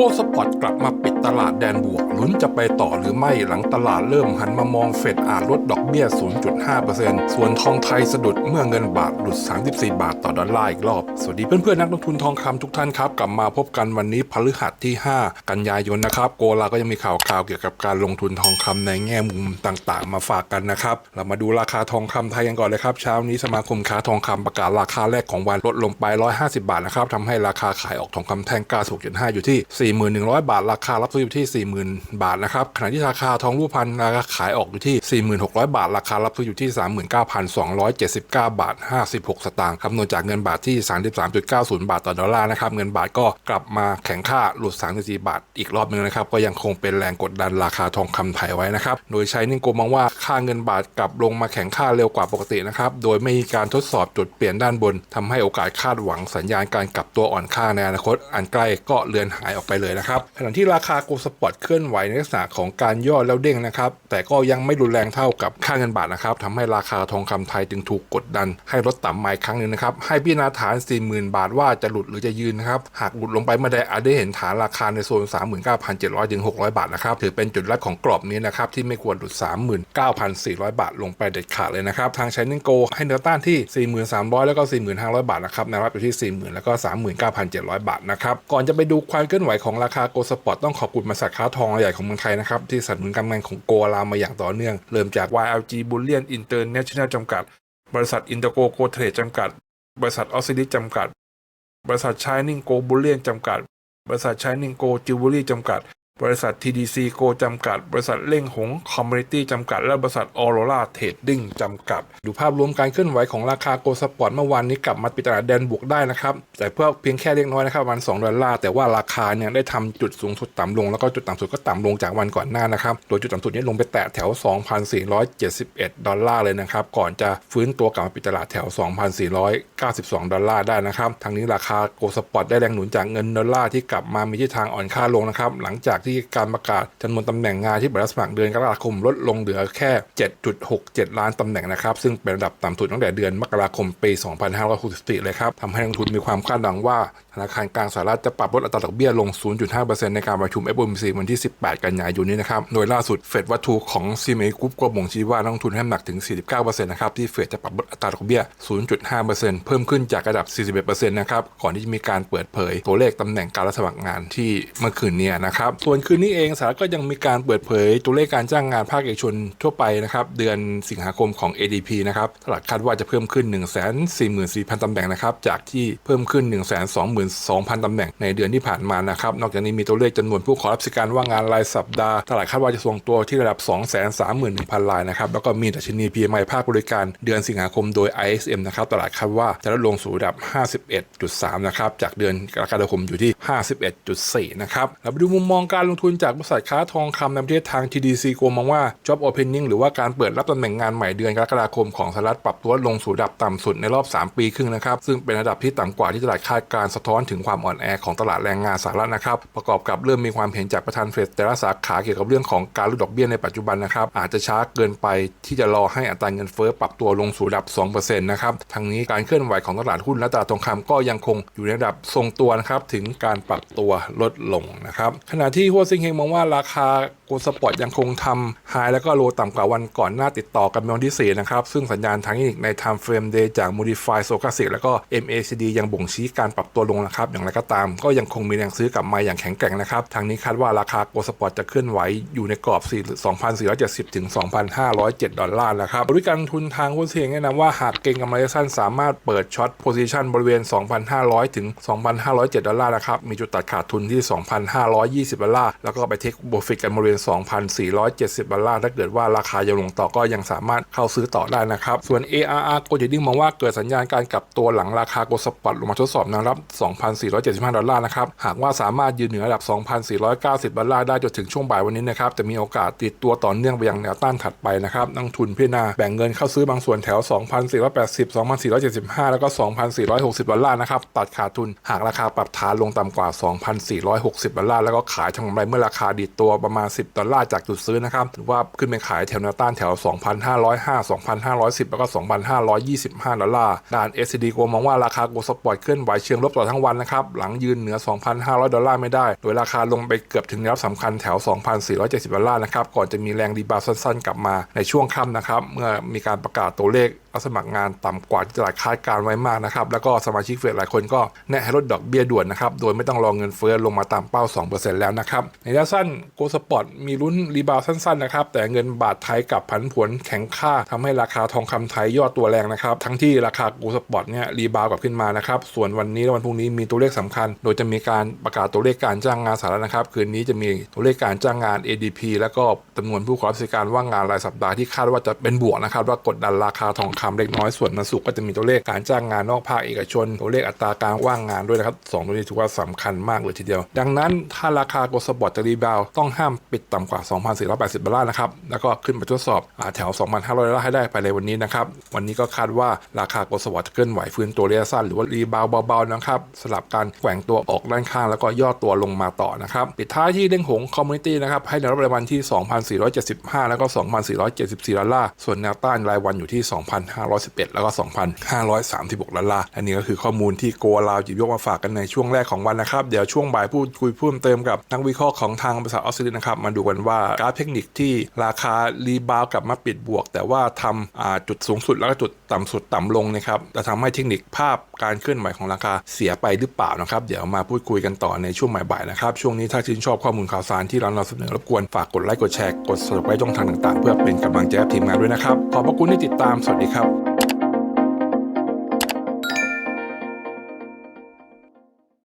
โก้สปอร์ตกลับมาปิดตลาดแดนบวกลุ้นจะไปต่อหรือไม่หลังตลาดเริ่มหันมามองเฟดอาจลดดอกเบี้ย 0.5%ส่วนทองไทยสะดุดเมื่อเงินบาทหลุด 34 บาทต่อดอลลาร์อีกรอบ สวัสดีเพื่อนๆนักลงทุนทองคำทุกท่านครับ กลับมาพบกันวันนี้พฤหัสที่ 5 กันยายนนะครับ โกลาก็ยังมีข่าวคราวเกี่ยวกับการลงทุนทองคำในแง่มุมต่างๆ มาฝากกันนะครับ เรามาดูราคาทองคำไทยกันก่อนเลยครับ เช้านี้สมาคมค้าทองคำประกาศราคาแรกของวันลดลงไป 150 บาทนะครับทำให้ราคาขายออกทองคำแท่ง96.5อยู่ที่41,100 บาท ราคารับซื้ออยู่ที่ 40,000 บาทนะครับขณะที่ราคาทองรูปพรรณราคาขายออกอยู่ที่ 4600 บาท ราคารับซื้ออยู่ที่ 39,279 บาท 56 สตางค์คำนวณจากเงินบาทที่ 33.90 บาทต่อดอลลาร์นะครับเงินบาทก็กลับมาแข็งค่าหลุด 34 บาท อีกรอบหนึงนะครับก็ยังคงเป็นแรงกดดันราคาทองคำไทยไว้นะครับโดยใช้นิ่งโกมองว่าค่าเงินบาทกลับลงมาแข็งค่าเร็วกว่าปกตินะครับโดยไม่มีการทดสอบจุดเปลี่ยนด้านบนทำให้โอกาสคาดหวังสัญญาณการกลับตัวอ่อนค่าในอนาคตอันใกล้ก็เลือนหายออกไปเลยนะครับขณะที่ราคาโกลสปอร์ตเคลื่อนไหวในลักษณะของการย่อแล้วเด้งนะครับ แต่ก็ยังไม่รุนแรงเท่ากับค่าเงินบาทนะครับทำให้ราคาทองคำไทยจึงถูกกดดัน ให้ลดต่ำมาอีกครั้งหนึ่งนะครับ ให้พิจารณาฐาน 40,000 บาทว่าจะหลุดหรือจะยืนนะครับ หากหลุดลงไปเมื่อใดอาจได้เห็นฐานราคาในโซน 39,700ถึง600 บาทนะครับ ถือเป็นจุดแรกของกรอบนี้นะครับที่ไม่ควรหลุด 39,400 บาทลงไปเด็ดขาดเลยนะครับทาง Shining Go ให้แนวต้านที่ 4,300 แล้วก็ 4,500 บาทนะครับแนวรับอยู่ที่ 40,000 แล้วก็ 39,700 บาทนะครับก่อนจะไปดูความเคลื่อนไหวของราคาโกลสปอร์ตต้องขอบคุณบริษัทค้าทองรายใหญ่ของเมืองไทยนะครับ ที่สนับสนุนการทำงานของโกลามาอย่างต่อเนื่อง เริ่มจาก YLG Bullion International จำกัด บริษัทอินเตอร์โกโกเทรดจำกัด บริษัทออสซิลิจำกัด บริษัทชายนิงโกบุลเลียนจำกัด บริษัทชายนิงโกจิวเวลรี่จำกัด บริษัท TDC โกจำกัด บริษัทเล่งหงคอมมูนิตี้จำกัด และบริษัทออโรราเทรดดิ้งจำกัด ดูภาพรวมการเคลื่อนไหวของราคาโกลด์สปอร์ตเมื่อวานนี้กลับมาปิดตลาดแดนบวกได้นะครับ แต่เพื่อเพียงแค่เล็กน้อยนะครับวัน2ดอลลาร์ แต่ว่าราคาเนี่ยได้ทำจุดสูงสุดต่ำลง แล้วก็จุดต่ำสุดก็ต่ำลงจากวันก่อนหน้านะครับ โดยจุดต่ำสุดนี้ลงไปแตะแถว 2,471 ดอลลาร์เลยนะครับ ก่อนจะฟื้นตัวกลับมาปิดตลาดแถว 2,492 ดอลลาร์ได้นะครับทั้งนี้ราคาโกลสปอร์ตได้แรงหนุนจากเงินดอลลาร์ที่กลับมามีทิศทางอ่อนค่าลงนะครับหลังจากที่การประกาศจำนวนตำแหน่งงานที่เปิดรับสมัครเดือนกรกฎาคมลดลงเหลือแค่ 7.67 ล้านตำแหน่งนะครับ ซึ่งเป็นระดับต่ำสุดตั้งแต่เดือนมกราคมปี 2564 เลยครับทำให้นักทุนมีความคาดหวังว่า ธนาคารกลางสหรัฐจะปรับลดอัตราดอกเบี้ยลง 0.5%ในการประชุม FOMC วันที่ 18 กันยายนนี้นะครับ โดยล่าสุดเฟดวัตถุของ CME Group ก็บ่งชี้ว่านักทุนให้หนักถึง 49%นะครับที่เฟดจะปรับลดอัตราดอกเบี้ย 0.5%เพิ่มขึ้นจากระดับ 41%นะครับก่อนที่จะมีการเปิดเผยตัวเลขตำแหน่งการรับสมัครงานที่เมื่อคืนนี้นะครับส่วนคืนนี้เองสหรัฐก็ยังมีการเปิดเผยตัวเลขการจ้างงานภาคเอกชนทั่วไปนะครับเดือนสิงหาคมของ ADP นะครับตลาดคาดว่าจะเพิ่มขึ้น 144,000ตำแหน่งนะครับจากที่เพิ่มขึ้น 122,000ตำแหน่งในเดือนที่ผ่านมานะครับนอกจากนี้มีตัวเลขจำนวนผู้ขอรับสิการว่างงานรายสัปดาห์ ตลาดคาดว่าจะทรงตัวที่ระดับ 231,000รายนะครับแล้วก็มีดัชนี PMI ภาคบริการเดือนสิงหาคมโดย ISM นะครับตลาดคาดว่าจะลดลงสู่ระดับ 51.3 นะครับจากเดือนกรกฎาคมอยู่ที่ 51.4 นะครับเราไปดูมุมมองการลงทุนจากบริษัทค้าทองคำในประเทศทาง TDC โกมองว่า Job Opening หรือว่าการเปิดรับตำแหน่งงานใหม่เดือนกรกฎาคมของสหรัฐปรับตัวลงสู่ระดับต่ำสุดในรอบ 3 ปีครึ่งนะครับ ซึ่งเป็นระดับที่ต่ำกว่าที่ตลาดคาดการสะท้อนถึงความอ่อนแอของตลาดแรงงานสหรัฐนะครับ ประกอบกับเริ่มมีความเห็นจากประธานเฟดแต่ละสาขาเกี่ยวกับเรื่องของการลดดอกเบี้ยในปัจจุบันนะครับอาจจะช้าเกินไปที่จะรอให้อัตราเงินเฟ้อปรับตัวลงสู่ระดับ 2%นะครับทั้งนี้การเคลื่อนไหวของตลาดหุ้นและตลาดทองคำก็ยังคงอยู่ในระดับทรงตัวนะครับถึงการปรับตัวลดลงนะครับขณะที่ที่หัวซิงเฮงมองว่าราคาโกลด์สปอร์ตยังคงทำไฮแล้วก็โลต่ำกว่าวันก่อนหน้าติดต่อกันเป็นวันที่ 4 นะครับ ซึ่งสัญญาณทางเทคนิคใน Time Frame Day จาก Modify s o c a s i c แล้วก็ MACD ยังบ่งชี้การปรับตัวลงนะครับ อย่างไรก็ตาม ก็ยังคงมีแรงซื้อกลับมาอย่างแข็งแกร่งนะครับ ทางนี้คาดว่าราคาโกลด์สปอร์ตจะเคลื่อนไหวอยู่ในกรอบ 2,470 ถึง 2,507 ดอลลาร์นะครับบริการทุนทางหุ้นเสียงแนะนำว่าหากเก็งกำไรสั้นสามารถเปิดช็อตโพซิชันบริเวณ 2,500 ถึง 2,507 ดอลลาร์นะครับ มีจุดตัดขาดทุนที่ 2,520 ดอลลาร์แล้วก็ไปเทคโบฟิกกันบริเวณ 2,470 ดอลลาร์ถ้าเกิดว่าราคายังลงต่อก็ยังสามารถเข้าซื้อต่อได้นะครับ ส่วน ARR โกลด์ดิ้งมองว่าเกิดสัญญาณการกลับตัวหลังราคาโกลสปอตลงมาทดสอบแนวรับ 2,475 ดอลลาร์นะครับ หากว่าสามารถยืนเหนือระดับ 2,490 ดอลลาร์ได้จนถึงช่วงบ่ายวันนี้นะครับจะมีโอกาสติดตัวต่อเนื่องไปยังแนวต้านถัดไปนะครับนักทุนพิจารณาแบ่งเงินเข้าซื้อบางส่วนแถว 2,480 2,475 แล้วก็ 2,460 ดอลลาร์นะครับตัดขาดทุนหากราคาปรับฐานลงต่ำกว่า 2,460 ดอลลาร์แล้วก็ขายทำำไรเมื่อราคาดีดตัวประมาณ 10 ดอลลาร์จากจุดซื้อนะครับหรือว่าขึ้นไปขายแถวแนวต้านแถว 2,505 2,510 แล้วก็ 2,525 ดอลลาร์ด้าน s อ d โกมองว่าราคาโกลสปอร์ตเคลื่อนไหวเชิงลบต่อทั้งวันนะครับหลังยืนเหนือ 2,500 ดอลลาร์ไม่ได้ โดยราคาลงไปเกือบถึงแนวสำคัญแถว 2,470 ดอลลาร์นะครับก่อนจะมีแรงรีบาวด์สั้นๆ กลับมาในช่วงค่ำนะครับเมื่อมีการประกาศตัวเลขรับสมัครงานต่ำกว่าที่ตลาดคาดการไว้มากนะครับ แล้วก็สมาชิกเฟดหลายคนก็แนะให้ลดดอกเบี้ยด่วนนะครับ โดยไม่ต้องรอเงินเฟ้อลงมาตามเป้า 2%แล้วนะครับ ในระยะสั้นโกลสปอร์ตมีลุ้นรีบาวสั้นๆนะครับ แต่เงินบาทไทยกลับผันผวนแข็งค่าทำให้ราคาทองคำไทยย่อตัวแรงนะครับ ทั้งที่ราคาโกลสปอร์ตเนี่ยรีบาวกลับขึ้นมานะครับ ส่วนวันนี้และวันพรุ่งนี้มีตัวเลขสำคัญ โดยจะมีการประกาศตัวเลขการจ้างงานสหรัฐนะครับ คืนนี้จะมีตัวเลขการจ้างงาน ADP แล้วก็จำนวนผู้ขอรับราชการว่างงานรายสัปดาห์ที่คาดว่าจะเป็นบวกนะครับว่ากดดันราคาทองคำเล็กน้อยส่วนวันศุกก็จะมีตัวเลขการจ้างงานนอกภาคเอกชน ตัวเลขอัตราการว่างงานด้วยนะครับสองตัวนี้ถือว่าสำคัญมากเลยทีเดียว ดังนั้นถ้าราคาโกลสปอร์ตจะรีบาวต้องห้ามปิดต่ำกว่า 2,480 ดอลลาร์นะครับแล้วก็ขึ้นไปทดสอบอแถว 2,500 ดอลลาร์ให้ได้ภายในวันนี้นะครับวันนี้ก็คาดว่าราคาโกลสปอร์ตจะเคลื่อนไหวฟื้นตัวระยะสั้นหรือว่ารีบาวเบาๆนะครับสลับการแกว่งตัวออกด้านข้างแล้วก็ย่อตัวลงมาต่อนะครับปิดท้ายที่เด้งหงคอมมูนิตี้นะครับให้แนวรับรายวันที่ 2,475 แล้วก็ 2,474 ดอลลาร์ส่วนแนวต้านรายวันอยู่ที่2,511 แล้วก็ 2,536ดอลลาร์อันนี้ก็คือข้อมูลที่โกลาวหยิบยกมาฝากกันในช่วงแรกของวันนะครับ เดี๋ยวช่วงบ่ายพูดคุยเพิ่มเติมกับนักวิเคราะห์ของทางบริษัทออสเตรเลียนะครับ มาดูกันว่ากราฟเทคนิคที่ราคารีบาวกลับมาปิดบวก แต่ว่าทำาจุดสูงสุดแล้วก็จุดต่ำสุดต่ำลงนะครับจะทำให้เทคนิคภาพการเคลื่อนไหวของราคาเสียไปหรือเปล่านะครับ เดี๋ยวมาพูดคุยกันต่อในช่วงบ่ายๆนะครับ ช่วงนี้ถ้าชื่นชอบข้อมูลข่าวสารที่เรานำเสนอรบกวนฝากกดไลค์กดแชร์กด subscribe ช่องทางต่างๆ เพื่อเป็นกำลังใจให้ทีมงานด้วยนะครับขอบพระคุณที่ติดตามสวัสดีครับ Tchau.